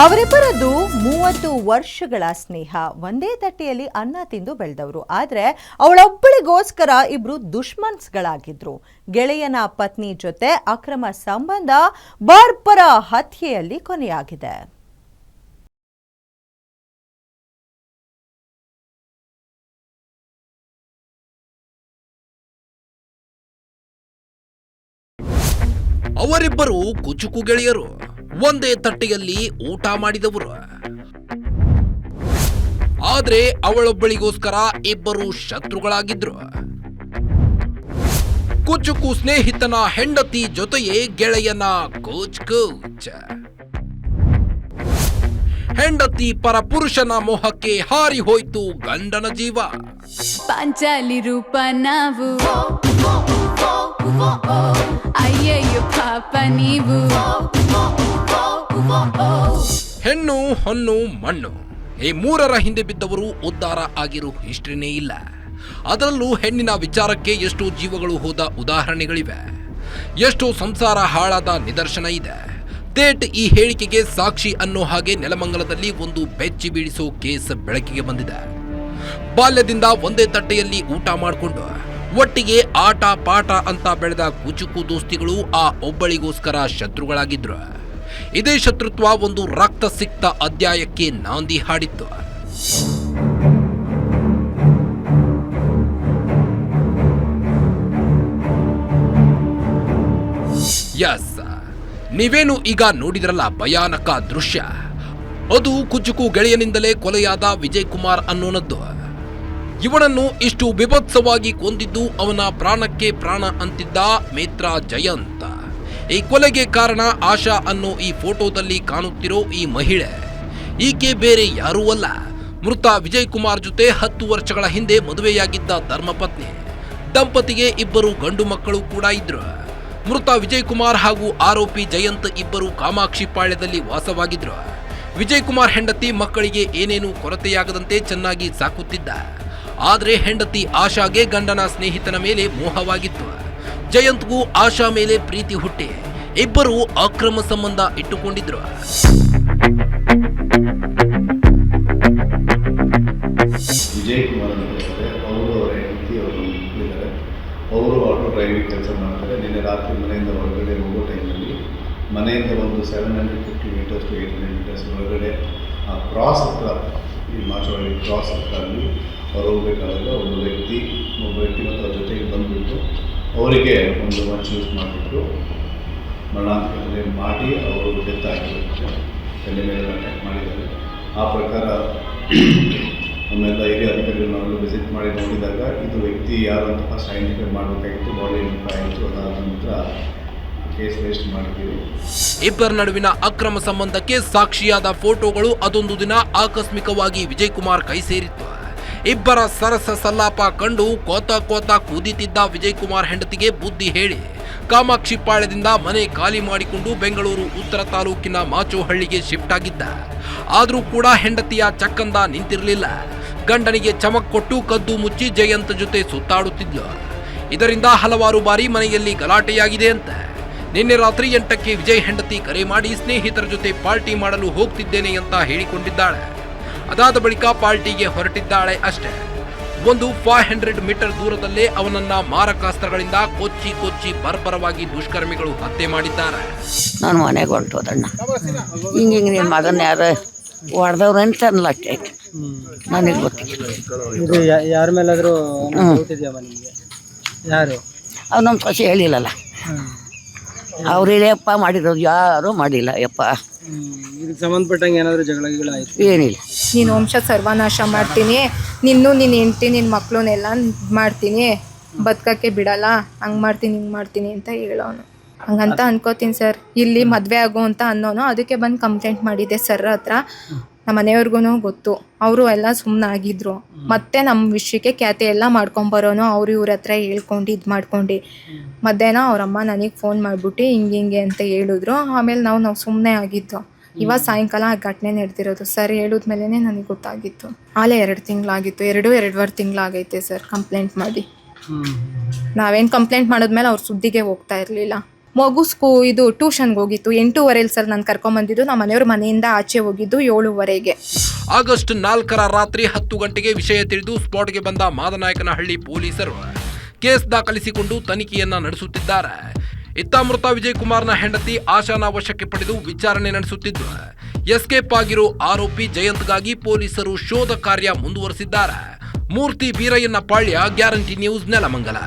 ಅವರಿಬ್ಬರದ್ದು ಮೂವತ್ತು ವರ್ಷಗಳ ಸ್ನೇಹ. ಒಂದೇ ತಟ್ಟೆಯಲ್ಲಿ ಅನ್ನ ತಿಂದು ಬೆಳೆದವರು. ಆದರೆ ಅವಳೊಬ್ಬಳಿಗೋಸ್ಕರ ಇಬ್ರು ದುಶ್ಮನ್ಸ್ಗಳಾಗಿದ್ರು ಗೆಳೆಯನ ಪತ್ನಿ ಜೊತೆ ಅಕ್ರಮ ಸಂಬಂಧ ಬರ್ಬರ ಹತ್ಯೆಯಲ್ಲಿ ಕೊನೆಯಾಗಿದೆ. ಅವರಿಬ್ಬರು ಕುಚುಕು ಗೆಳೆಯರು. ಒಂದೇ ತಟ್ಟೆಯಲ್ಲಿ ಊಟ ಮಾಡಿದವರು. ಆದ್ರೆ ಅವಳೊಬ್ಬಳಿಗೋಸ್ಕರ ಇಬ್ಬರು ಶತ್ರುಗಳಾಗಿದ್ರು. ಕುಚುಕು ಸ್ನೇಹಿತನ ಹೆಂಡತಿ ಜೊತೆಯೇ ಗೆಳೆಯನ ಕೂಚ್ ಕೂಚ್. ಹೆಂಡತಿ ಪರ ಪುರುಷನ ಮೋಹಕ್ಕೆ ಹಾರಿ ಹೋಯ್ತು ಗಂಡನ ಜೀವ. ಪಾಂಚಾಲಿ ರೂಪ ನಾವು. ಹೆಣ್ಣು, ಹೊನ್ನು, ಮಣ್ಣು. ಈ ಮೂರರ ಹಿಂದೆ ಬಿದ್ದವರು ಉದ್ಧಾರ ಆಗಿರೋ ಹಿಸ್ಟ್ರಿನೇ ಇಲ್ಲ. ಅದರಲ್ಲೂ ಹೆಣ್ಣಿನ ವಿಚಾರಕ್ಕೆ ಎಷ್ಟು ಜೀವಗಳು ಹೋದ ಉದಾಹರಣೆಗಳಿವೆ. ಎಷ್ಟು ಸಂಸಾರ ಹಾಳಾದ ನಿದರ್ಶನ ಇದೆ. ತೇಟ್ ಈ ಹೇಳಿಕೆಗೆ ಸಾಕ್ಷಿ ಅನ್ನೋ ಹಾಗೆ ನೆಲಮಂಗಲದಲ್ಲಿ ಒಂದು ಬೆಚ್ಚಿ ಬೀಳಿಸೋ ಕೇಸ್ ಬೆಳಕಿಗೆ ಬಂದಿದೆ. ಬಾಲ್ಯದಿಂದ ಒಂದೇ ತಟ್ಟೆಯಲ್ಲಿ ಊಟ ಮಾಡಿಕೊಂಡು ಒಟ್ಟಿಗೆ ಆಟ, ಪಾಠ ಅಂತ ಬೆಳೆದ ಕುಚುಕು ದೋಸ್ತಿಗಳು ಆ ಒಬ್ಬಳಿಗೋಸ್ಕರ ಶತ್ರುಗಳಾಗಿದ್ರು. ಇದೇ ಶತ್ರುತ್ವ ಒಂದು ರಕ್ತ ಸಿಕ್ತ ಅಧ್ಯಾಯಕ್ಕೆ ನಾಂದಿ ಹಾಡಿತ್ತು. ಎಸ್ ನೀವೇನು ಈಗ ನೋಡಿದ್ರಲ್ಲ ಭಯಾನಕ ದೃಶ್ಯ? ಅದು ಕುಚುಕು ಗೆಳೆಯನಿಂದಲೇ ಕೊಲೆಯಾದ ವಿಜಯ್ ಕುಮಾರ್ ಅನ್ನೋನದ್ದು. ಇವನನ್ನು ಇಷ್ಟು ವಿಭತ್ಸವಾಗಿ ಕೊಂದಿದ್ದು ಅವನ ಪ್ರಾಣಕ್ಕೆ ಪ್ರಾಣ ಅಂತಿದ್ದ ಮೇತ್ರ ಜಯಂತ. ಈ ಕೊಲೆಗೆ ಕಾರಣ ಆಶಾ ಅನ್ನೋ ಈ ಫೋಟೋದಲ್ಲಿ ಕಾಣುತ್ತಿರೋ ಈ ಮಹಿಳೆ. ಈಕೆ ಬೇರೆ ಯಾರೂ ಅಲ್ಲ. ಮೃತ ವಿಜಯ್ ಕುಮಾರ್ ಜೊತೆ ಹತ್ತು ವರ್ಷಗಳ ಹಿಂದೆ ಮದುವೆಯಾಗಿದ್ದ ಧರ್ಮಪತ್ನಿ. ದಂಪತಿಗೆ ಇಬ್ಬರು ಗಂಡು ಮಕ್ಕಳು ಕೂಡ ಇದ್ರು. ಮೃತ ವಿಜಯ್ ಕುಮಾರ್ ಹಾಗೂ ಆರೋಪಿ ಜಯಂತ್ ಇಬ್ಬರು ಕಾಮಾಕ್ಷಿ ಪಾಳ್ಯದಲ್ಲಿ ವಾಸವಾಗಿದ್ರು. ವಿಜಯ್ ಕುಮಾರ್ ಹೆಂಡತಿ ಮಕ್ಕಳಿಗೆ ಏನೇನು ಕೊರತೆಯಾಗದಂತೆ ಚೆನ್ನಾಗಿ ಸಾಕುತ್ತಿದ್ದ. ಆದ್ರೆ ಹೆಂಡತಿ ಆಶಾಗೆ ಗಂಡನ ಸ್ನೇಹಿತನ ಮೇಲೆ ಮೋಹವಾಗಿತ್ತು. ಜಯಂತ್ಗೂ ಆಶಾ ಮೇಲೆ ಪ್ರೀತಿ ಹುಟ್ಟಿ, ಇಬ್ಬರು ಅಕ್ರಮ ಸಂಬಂಧ ಇಟ್ಟುಕೊಂಡಿದ್ರು. ಅವರು ಅವರ ಅವರು ಆಟೋ ಡ್ರೈವಿಂಗ್ ಕೆಲಸ ಮಾಡ್ತಾರೆ. ನಿನ್ನೆ ರಾತ್ರಿ ಮನೆಯಿಂದ ಹೊರಗಡೆ ಹೋಗೋ ಟೈಮಲ್ಲಿ ಮನೆಯಿಂದ ಒಂದು seven hundred fifty metres to eight hundred metres ಆ ಕ್ರಾಸ್ ಹತ್ರ ಈ ಮಾಚವಾಡಿ ಕ್ರಾಸ್ ಅಲ್ಲಿ ಅವ್ರು ಹೋಗ್ಬೇಕಾದಾಗ ಒಬ್ಬ ವ್ಯಕ್ತಿ ಒಬ್ಬ ವ್ಯಕ್ತಿ ಮತ್ತು ಅವ್ರ ಜೊತೆಗೆ ಬಂದುಬಿಟ್ಟು ಅವರಿಗೆ ಒಂದು ಮಚ್ ಯೂಸ್ ಮಾಡಿಬಿಟ್ಟು ಮರಣಾಂತಿಕತೆ ಮಾಡಿ ಅವರು ಡೆತ್ ಆಗಿರುತ್ತೆ. ತಲೆ ಮೇಲೆ ಅಟ್ಯಾಕ್ ಮಾಡಿದ್ದಾರೆ. ಆ ಪ್ರಕಾರ ನಮ್ಮೆಲ್ಲ ಹಿರಿಯ ಅಧಿಕಾರಿಗಳು ನಾವೆಲ್ಲ ವಿಸಿಟ್ ಮಾಡಿ ನೋಡಿದಾಗ ಇದು ವ್ಯಕ್ತಿ ಯಾರು ಅಂತ ಫಸ್ಟ್ ಐಡೆಂಟಿಫೈ ಮಾಡಬೇಕಾಗಿತ್ತು ಬಾಡಿ ಐಡೆಂಟಿಫೈ ಆಯಿತು ಅದಾದ ನಂತರ ಇಬ್ಬರ ನಡುವಿನ ಅಕ್ರಮ ಸಂಬಂಧಕ್ಕೆ ಸಾಕ್ಷಿಯಾದ ಫೋಟೋಗಳು ಅದೊಂದು ದಿನ ಆಕಸ್ಮಿಕವಾಗಿ ವಿಜಯ್ ಕುಮಾರ್ ಕೈ ಸೇರಿತ್ತು. ಇಬ್ಬರ ಸರಸ ಸಲ್ಲಾಪ ಕಂಡು ಕೋತ ಕೋತ ಕೂದಿತಿದ್ದ ವಿಜಯ್ ಕುಮಾರ್ ಹೆಂಡತಿಗೆ ಬುದ್ಧಿ ಹೇಳಿ, ಕಾಮಾಕ್ಷಿ ಪಾಳ್ಯದಿಂದ ಮನೆ ಖಾಲಿ ಮಾಡಿಕೊಂಡು ಬೆಂಗಳೂರು ಉತ್ತರ ತಾಲೂಕಿನ ಮಾಚೋಹಳ್ಳಿಗೆ ಶಿಫ್ಟ್ ಆಗಿದ್ದ. ಆದರೂ ಕೂಡ ಹೆಂಡತಿಯ ಚಕ್ಕಂದ ನಿಂತಿರಲಿಲ್ಲ. ಗಂಡನಿಗೆ ಚಮಕ್ ಕೊಟ್ಟು ಕದ್ದು ಮುಚ್ಚಿ ಜಯಂತ ಜೊತೆ ಸುತ್ತಾಡುತ್ತಿದ್ಲು. ಇದರಿಂದ ಹಲವಾರು ಬಾರಿ ಮನೆಯಲ್ಲಿ ಗಲಾಟೆಯಾಗಿದೆ ಅಂತ. ನಿನ್ನೆ ರಾತ್ರಿ ಎಂಟಕ್ಕೆ ವಿಜಯ್ ಹೆಂಡತಿ ಕರೆ ಮಾಡಿ ಸ್ನೇಹಿತರ ಜೊತೆ ಪಾರ್ಟಿ ಮಾಡಲು ಹೋಗ್ತಿದ್ದೇನೆ ಅಂತ ಹೇಳಿಕೊಂಡಿದ್ದಾಳೆ. ಅದಾದ ಬಳಿಕ ಪಾರ್ಟಿಗೆ ಹೊರಟಿದ್ದಾಳೆ ಅಷ್ಟೇ. ಒಂದು ಫೈವ್ ಹಂಡ್ರೆಡ್ ಮೀಟರ್ ದೂರದಲ್ಲೇ ಅವನನ್ನ ಮಾರಕಾಸ್ತ್ರಗಳಿಂದ ಕೊಚ್ಚಿ ಕೊಚ್ಚಿ ಬರ್ಬರವಾಗಿ ದುಷ್ಕರ್ಮಿಗಳು ಹತ್ಯೆ ಮಾಡಿದ್ದಾರೆ. ನಾನು ಮನೆಗೆ ಹೊರಟೋದಣ್ಣ ಹಿಂಗೆ ಹಿಂಗೆ ನಿನ್ನ ಮಗನ ಯಾರು? ಹೊಡೆದವ್ರು ಅಂತ ಅಷ್ಟೇ ನನಗೆ ಗೊತ್ತಿಲ್ಲ. ಇದು ಯಾ- ಯಾರ ಮೇಲಾದ್ರೂ ಡೌಟ್ ಇದೆಯಮ್ಮ ನಿಮಗೆ? ಯಾರು? ಅವ್ರು ನಮ್ಮ ಸೊಸೆ ಹೇಳಿಲ್ಲಲ್ಲ. ಯಪ್ಪ ಮಾಡಿರೋದು ಯಾರು ಮಾಡಿಲ್ಲ ಯಪ್ಪ. ಇದಕ್ಕೆ ಸಂಬಂಧಪಟ್ಟಂಗೆ ಏನಾದರೂ ಜಗಳ ಗಿಗಳ ಏನಿಲ್ಲ. ನೀನು ವಂಶ ಸರ್ವನಾಶ ಮಾಡ್ತೀನಿ ನಿನ್ನೂ ನಿನ್ನ ಹೆಂಡತಿ ನಿನ್ನ ಮಕ್ಕಳನ್ನೆಲ್ಲ ಮಾಡ್ತೀನಿ ಬದುಕಕ್ಕೆ ಬಿಡಲ್ಲ ಹಂಗ್ ಮಾಡ್ತೀನಿ ಹಿಂಗೆ ಮಾಡ್ತೀನಿ ಅಂತ ಹೇಳೋನು ಹಂಗಂತ ಅನ್ಕೋತೀನಿ ಸರ್. ಇಲ್ಲಿ ಮದುವೆ ಆಗು ಅಂತ ಅನ್ನೋನು ಅದಕ್ಕೆ ಬಂದು ಕಂಪ್ಲೇಂಟ್ ಮಾಡಿದ್ದೆ ಸರ್ ಹತ್ರ. ನಮ್ಮ ಮನೆಯವ್ರಿಗೂ ಗೊತ್ತು. ಅವರು ಎಲ್ಲ ಸುಮ್ಮನೆ ಆಗಿದ್ರು ಮತ್ತೆ ನಮ್ಮ ವಿಷಯಕ್ಕೆ ಖ್ಯಾತಿ ಎಲ್ಲ ಮಾಡ್ಕೊಂಬರೋನು ಅವ್ರು ಇವ್ರ ಹತ್ರ ಹೇಳ್ಕೊಂಡು ಇದು ಮಾಡ್ಕೊಂಡು. ಮಧ್ಯಾಹ್ನ ಅವರಮ್ಮ ನನಗೆ ಫೋನ್ ಮಾಡಿಬಿಟ್ಟು ಹಿಂಗೆ ಹಿಂಗೆ ಅಂತ ಹೇಳಿದ್ರು. ಆಮೇಲೆ ನಾವು ನಾವು ಸುಮ್ಮನೆ ಆಗಿತ್ತು ಇವಾಗ ಸಾಯಂಕಾಲ ಆ ಘಟನೆ ನಡೆದಿರೋದು. ಸರ್ ಹೇಳಿದ್ಮೇಲೆ ನನಗೆ ಗೊತ್ತಾಗಿತ್ತು. ಆಲೇ ಎರಡು ತಿಂಗಳಾಗಿತ್ತು. ಎರಡು ಎರಡುವರೆ ತಿಂಗಳಾಗೈತೆ ಸರ್ ಕಂಪ್ಲೇಂಟ್ ಮಾಡಿ. ನಾವೇನು ಕಂಪ್ಲೇಂಟ್ ಮಾಡಿದ್ಮೇಲೆ ಅವ್ರು ಸುದ್ದಿಗೆ ಹೋಗ್ತಾ ಇರಲಿಲ್ಲ. ಮಗು ಸ್ಕೂ ಇದು ಟ್ಯೂಷನ್ಗೆ ಹೋಗಿತ್ತು. ಎಂಟೂವರೆಲಿ ಸರ್ ನಾನು ಕರ್ಕೊಂಬಂದಿದ್ದು ನಮ್ಮ ಮನೆಯವ್ರ ಮನೆಯಿಂದ ಆಚೆ ಹೋಗಿದ್ದು ಏಳುವರೆಗೆ. ಆಗಸ್ಟ್ ನಾಲ್ಕರ ರಾತ್ರಿ ಹತ್ತು ಗಂಟೆಗೆ ವಿಷಯ ತಿಳಿದು ಸ್ಪಾಟ್ಗೆ ಬಂದ ಮಾದನಾಯಕನಹಳ್ಳಿ ಪೊಲೀಸರು. ಕೇಸ್ ದಾಖಲಿಸಿಕೊಂಡು ತನಿಖೆಯನ್ನ ನಡೆಸುತ್ತಿದ್ದಾರೆ. ಇತ್ತ ಮೃತ ವಿಜಯ್ ಕುಮಾರ್ನ ಹೆಂಡತಿ ಆಶಾನ ವಶಕ್ಕೆ ಪಡೆದು ವಿಚಾರಣೆ ನಡೆಸುತ್ತಿದ್ದು, ಎಸ್ಕೇಪ್ ಆಗಿರೋ ಆರೋಪಿ ಜಯಂತ್ಗಾಗಿ ಪೊಲೀಸರು ಶೋಧ ಕಾರ್ಯ ಮುಂದುವರೆಸಿದ್ದಾರೆ. ಮೂರ್ತಿ ಬೀರಯ್ಯನ ಪಾಳ್ಯ ಗ್ಯಾರಂಟಿ ನ್ಯೂಸ್, ನೆಲಮಂಗಲ.